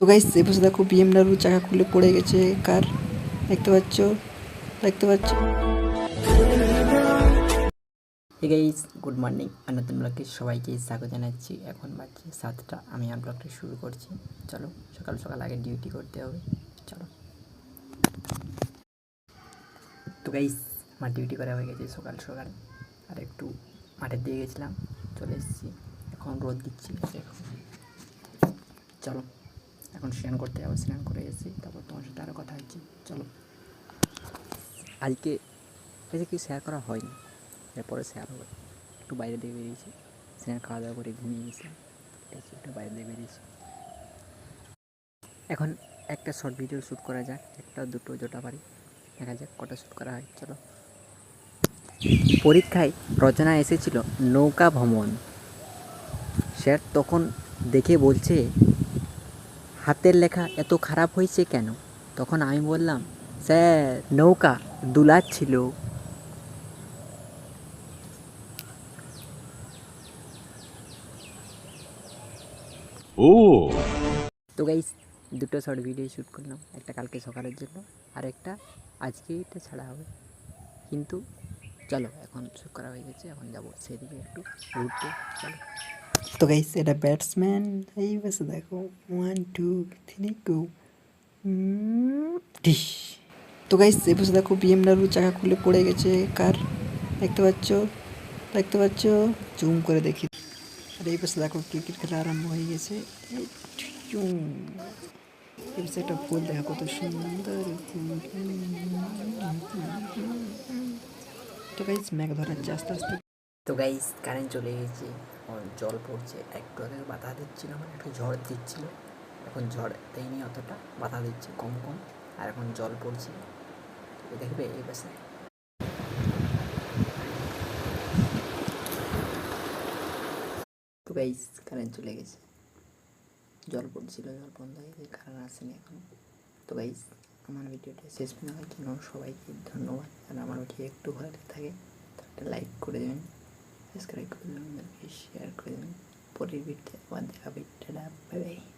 তো গাইস এই পাশে দেখো বিএমডাব্লিউ চাকা খুলে পড়ে গেছে, কার? দেখতে পাচ্ছ? দেখতে পাচ্ছ? গাইস গুড মর্নিং আর নতুন ব্লগে সবাইকে স্বাগত জানাচ্ছি। এখন বাজছে সাতটা। আমি আর ব্লগটা শুরু করছি। চলো, সকাল সকাল আগে ডিউটি করতে হবে। চলো। তো গাইস আমার ডিউটি করা হয়ে গেছে সকাল সকাল। আর একটু মাঠের দিয়ে গেছিলাম। চলে এসেছি। এখন রোদ দিচ্ছি। চলো। এখন স্নান করতে যাব, স্নান করে এসেছি তারপর তোমার সাথে আরও কথা হচ্ছে। চলো। আজকে আজকে কি শেয়ার করা হয়নি? এরপরে শেয়ার হবে। একটু বাইরে দিয়ে বেরিয়েছি, স্নান খাওয়া দাওয়া করে ঘুমিয়ে আছে একটু বাইরে দিয়ে বেরিয়েছি। এখন একটা শর্ট ভিডিও শ্যুট করা যাক, একটা দুটো জোটা পারি। দেখা যাক কটা শ্যুট করা হয়, চলো। পরীক্ষায় রচনা এসেছিল নৌকা ভ্রমণ। স্যার তখন দেখে বলছে হাতের লেখা এত খারাপ হয়েছে কেন? তখন আমি বললাম স্যার নৌকা দুলাচ্ছিল। ও। তো গাইস দুটো শর্ট ভিডিও শ্যুট করলাম একটা কালকে সকালের জন্য আর একটা আজকে এটা ছাড়া হবে। কিন্তু চলো এখন শ্যুট করা হয়ে গেছে এখন যাব সেদিকে একটু ঘুরতে চলো। তো গাইস এটা ব্যাটসম্যান এই পাশে দেখো one two three go dish তো গাইস এই পাশে দেখো বিএমডাব্লিউ চাকা খুলে পড়ে গেছে, কার? দেখতে পাচ্ছ? দেখতে পাচ্ছ? জুম করে দেখি। আর এই পাশে দেখো ক্রিকেট খেলা আরম্ভ হয়ে গেছে। এই পাশে একটা ফুল দেখা, কত সুন্দর। তো গাইস ম্যাঘ ধরাচ্ছে আস্তে আস্তে তো গাইস কারেন্ট চলে গেছে। জল পড়ছে, একটু আগে বাধা দিচ্ছিল মানে একটু ঝড় দিচ্ছিল। এখন ঝড় দেয়নি অতটা বাধা দিচ্ছে কম কম, আর এখন জল পড়ছে। দেখবে এই পাশে। তো কারেন্ট চলে গেছে। জল পড়ছিল, জল বন্ধ হয়ে গেছে কারেন্ট আসেনি এখন। তো গাইস আমার ভিডিওটা শেষ পর্যন্ত হয়। জন্য সবাইকে ধন্যবাদ। আর আমার ভিডিও একটু ভালো থাকে একটা লাইক করে দেবেন। সাবস্ক্রাইব করে দেবেন শেয়ার করে দেবেন পরের ভিডিওতে আবার